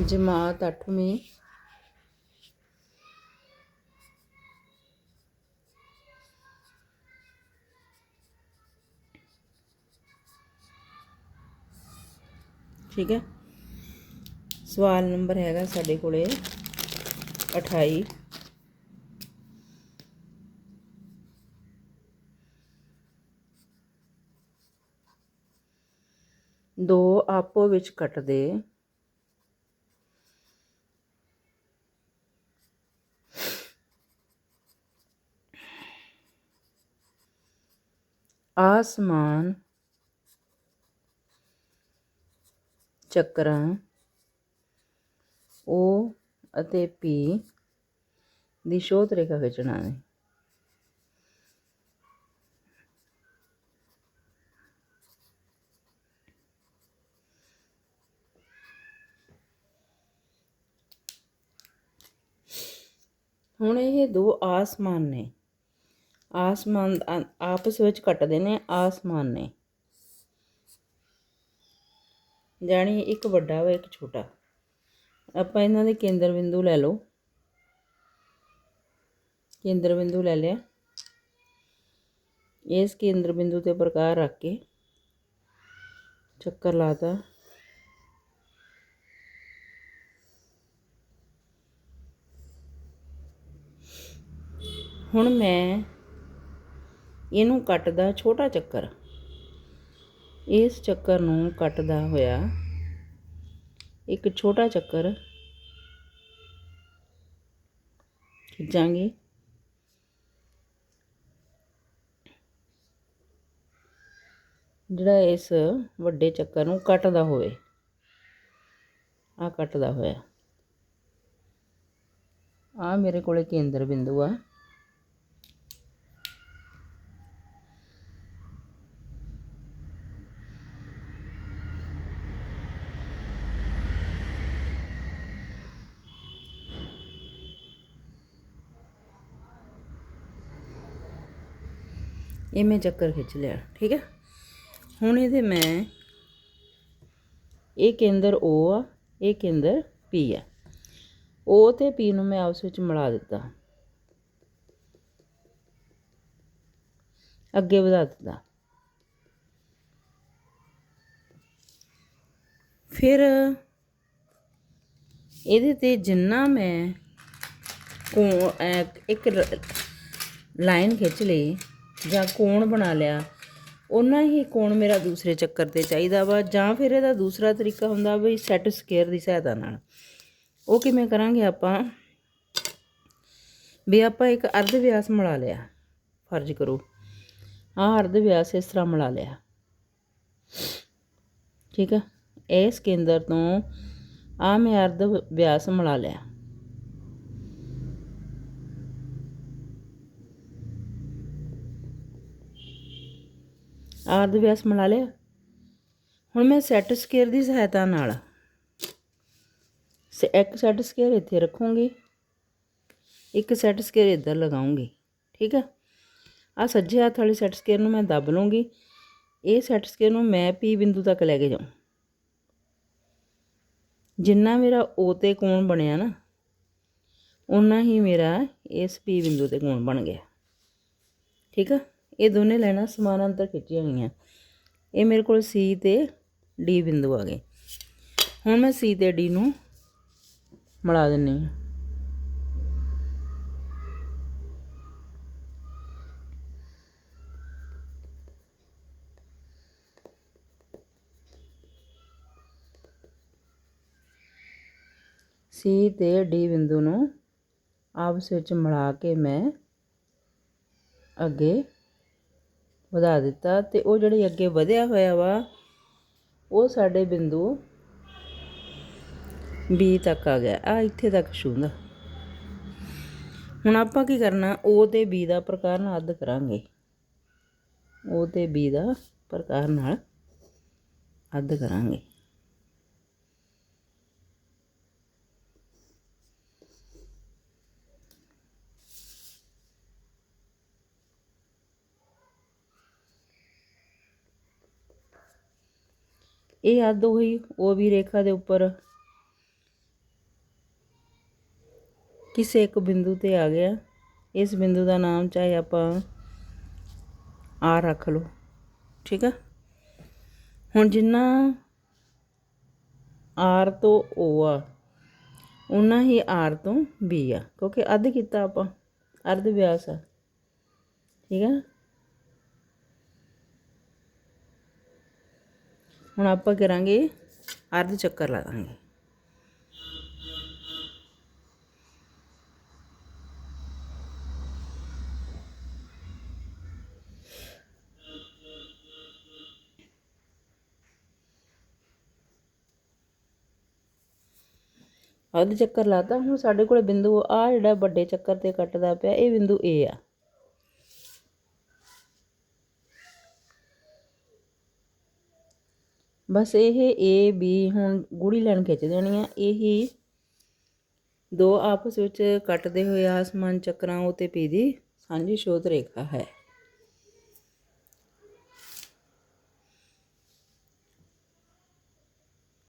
ਜਮਾਤ 8ਵੀਂ ਠੀਕ ਹੈ। ਸਵਾਲ ਨੰਬਰ ਹੈਗਾ ਸਾਡੇ ਕੋਲੇ 28 ਦੋ ਆਪੋ ਵਿੱਚ ਕੱਟਦੇ। ਆਸਮਾਨ ਚੱਕਰਾਂ O ਅਤੇ ਪੀ ਦੀ ਸ਼ੋਧ ਰੇਖਾ ਖਿੱਚਣਾ ਹੈ। ਹੁਣ ਇਹ ਦੋ ਆਸਮਾਨ ਨੇ। ਆਸਮਾਨ ਆਪਸ ਵਿੱਚ ਕੱਟਦੇ ਨੇ, ਆਸਮਾਨ ਨੇ। ਜਾਣੀ ਇੱਕ ਵੱਡਾ ਵਾ, ਇੱਕ ਛੋਟਾ। ਆਪਾਂ ਇਹਨਾਂ ਦੇ ਕੇਂਦਰ ਬਿੰਦੂ ਲੈ ਲਓ। ਕੇਂਦਰ ਬਿੰਦੂ ਲੈ ਲਿਆ। ਇਸ ਕੇਂਦਰ ਬਿੰਦੂ ਤੇ ਪ੍ਰਕਾਰ ਰੱਖ ਕੇ ਚੱਕਰ ਲਾਤਾ। ਹੁਣ ਮੈਂ ਇਹਨੂੰ ਕੱਟਦਾ ਛੋਟਾ ਚੱਕਰ। ਇਸ ਚੱਕਰ ਨੂੰ ਕੱਟਦਾ ਹੋਇਆ ਇੱਕ ਛੋਟਾ ਚੱਕਰ ਖਿੱਚਾਂਗੇ। ਜਿਹੜਾ ਇਸ ਵੱਡੇ ਚੱਕਰ ਨੂੰ ਕੱਟਦਾ ਹੋਵੇ ਆ ਕੱਟਦਾ ਹੋਇਆ। ਆ ਮੇਰੇ ਕੋਲੇ ਕੇਂਦਰ ਬਿੰਦੂ ਆ। ਇਹ ਮੈਂ ਚੱਕਰ ਖਿੱਚ ਲਿਆ, ਠੀਕ ਹੈ? ਹੁਣ ਇਹਦੇ ਮੈਂ ਇਹ ਕੇਂਦਰ O ਆ, ਇਹ ਕੇਂਦਰ P ਆ। O ਤੇ P ਨੂੰ ਮੈਂ ਆਪਸ ਵਿੱਚ ਮਿਲਾ ਦਿੱਤਾ। ਅੱਗੇ ਵਧਾ ਦਿੱਤਾ। ਫਿਰ ਇਹਦੇ ਤੇ ਜਿੰਨਾ ਮੈਂ ਇੱਕ ਲਾਈਨ ਖਿੱਚ ਲਈ ਜਾਂ ਕੋਣ ਬਣਾ ਲਿਆ ਉਹਨਾਂ ਹੀ ਕੋਣ ਮੇਰਾ ਦੂਸਰੇ ਚੱਕਰ ਤੇ ਚਾਹੀਦਾ ਵਾ, ਜਾਂ ਫਿਰ ਇਹਦਾ ਦੂਸਰਾ ਤਰੀਕਾ ਹੁੰਦਾ ਵੀ ਸੈੱਟ ਸਕੁਅਰ ਦੀ ਸਹਾਇਤਾ ਨਾਲ। ਉਹ ਕਿਵੇਂ ਕਰਾਂਗੇ ਆਪਾਂ? ਵੀ ਆਪਾਂ ਇੱਕ ਅਰਧ ਵਿਆਸ ਮਿਲਾ ਲਿਆ, ਫਰਜ਼ ਕਰੋ। ਆਹ ਅਰਧ ਵਿਆਸ ਇਸ ਤਰ੍ਹਾਂ ਮਿਲਾ ਲਿਆ। ਠੀਕ ਆ? ਇਸ ਕੇਂਦਰ ਤੋਂ ਆ ਮੈਂ ਅਰਧ ਵਿਆਸ ਮਿਲਾ ਲਿਆ। ਅਰਧ ਵਿਆਸ ਮਿਲਾ ਲਿਆ। ਹੁਣ ਮੈਂ ਸੈਟ ਸਕੁਅਰ ਦੀ ਸਹਾਇਤਾ ਨਾਲ ਸੇ ਇੱਕ ਸੈਟ ਸਕੇਅਰ ਇੱਥੇ ਰੱਖੂੰਗੀ, ਇੱਕ ਸੈਟ ਸਕੁਅਰ ਇੱਧਰ ਲਗਾਉਂਗੀ, ਠੀਕ ਆ? ਆ ਸੱਜੇ ਹੱਥ ਵਾਲੀ ਸੈਟ ਸਕੇਅਰ ਨੂੰ ਮੈਂ ਦੱਬ ਲੂੰਗੀ। ਇਹ ਸੈਟ ਸਕੇਅਰ ਨੂੰ ਮੈਂ ਪੀ ਬਿੰਦੂ ਤੱਕ ਲੈ ਕੇ ਜਾਉਂ ਜਿੰਨਾ ਮੇਰਾ O ਤੇ ਕੋਣ ਬਣਿਆ ਨਾ ਉਨਾ ਹੀ ਮੇਰਾ ਇਸ ਪੀ ਬਿੰਦੂ ਤੇ ਕੋਣ ਬਣ ਗਿਆ। ਠੀਕ ਆ? ਇਹ ਦੋਨੇ ਲਾਈਨਾਂ ਅੰਤਰ ਖਿੱਚੀਆਂ ਗਈਆਂ ਇਹ ਮੇਰੇ ਕੋਲ ਸੀ ਤੇ ਡੀ ਬਿੰਦੂ ਆ ਗਏ। ਹੁਣ ਮੈਂ ਸੀ ਤੇ ਡੀ ਨੂੰ ਮਿਲਾ ਦਿੰਨੀ ਹਾਂ। ਸੀ ਤੇ ਡੀ ਬਿੰਦੂ ਨੂੰ ਆਪਸ ਵਿੱਚ ਮਿਲਾ ਕੇ ਮੈਂ ਅੱਗੇ ਵਧਾ ਦਿੱਤਾ ਅਤੇ ਉਹ ਜਿਹੜੀ ਅੱਗੇ ਵਧਿਆ ਹੋਇਆ ਵਾ, ਉਹ ਸਾਡੇ ਬਿੰਦੂ B ਤੱਕ ਆ ਗਿਆ। ਆ ਇੱਥੇ ਤੱਕ ਛੂੰਦਾ। ਹੁਣ ਆਪਾਂ ਕੀ ਕਰਨਾ? O ਤੇ B ਦਾ ਪ੍ਰਕਾਰ ਨਾਲ ਅੱਧ ਕਰਾਂਗੇ। O ਤੇ B ਦਾ ਪ੍ਰਕਾਰ ਨਾਲ ਅੱਧ ਕਰਾਂਗੇ। ਇਹ ਅੱਧ ਹੋਈ ਉਹ ਵੀ ਰੇਖਾ ਦੇ ਉੱਪਰ। ਕਿਸੇ ਇੱਕ ਬਿੰਦੂ ਤੇ ਆ ਗਿਆ। ਇਸ ਬਿੰਦੂ ਦਾ ਨਾਮ ਚਾਹੇ ਆਪਾਂ ਆਰ ਰੱਖ ਲਓ। ਠੀਕ ਆ? ਹੁਣ ਜਿੰਨਾ ਆਰ ਤੋਂ ਓ ਆ ਉਨਾ ਹੀ ਆਰ ਤੋਂ ਬੀ ਆ। ਕਿਉਂਕਿ ਅੱਧ ਕੀਤਾ ਆਪਾਂ ਅਰਧ ਵਿਆਸ ਆ। ਠੀਕ ਆ? ਹੁਣ ਆਪਾਂ ਕਰਾਂਗੇ ਅਰਧ ਚੱਕਰ ਲਾ ਦਾਂਗੇ। ਅੱਧ ਚੱਕਰ ਲਾਤਾ, ਹੁਣ ਸਾਡੇ ਕੋਲ ਬਿੰਦੂ ਆ ਜਿਹੜਾ ਵੱਡੇ ਚੱਕਰ ਤੇ ਕੱਟਦਾ ਪਿਆ, ਇਹ ਬਿੰਦੂ A ਆ। ਬਸ ਇਹ ਏ ਬੀ ਹੁਣ ਗੂੜੀ ਲਾਈਨ ਖਿੱਚ ਦੇਣੀ ਆ। ਇਹੀ ਦੋ ਆਪਸ ਵਿੱਚ ਕੱਟਦੇ ਹੋਏ ਆਸਮਾਨ ਚੱਕਰਾਂ ਉਤੇ P ਦੀ ਸਾਂਝੀ ਸ਼ੋਧ ਰੇਖਾ ਹੈ।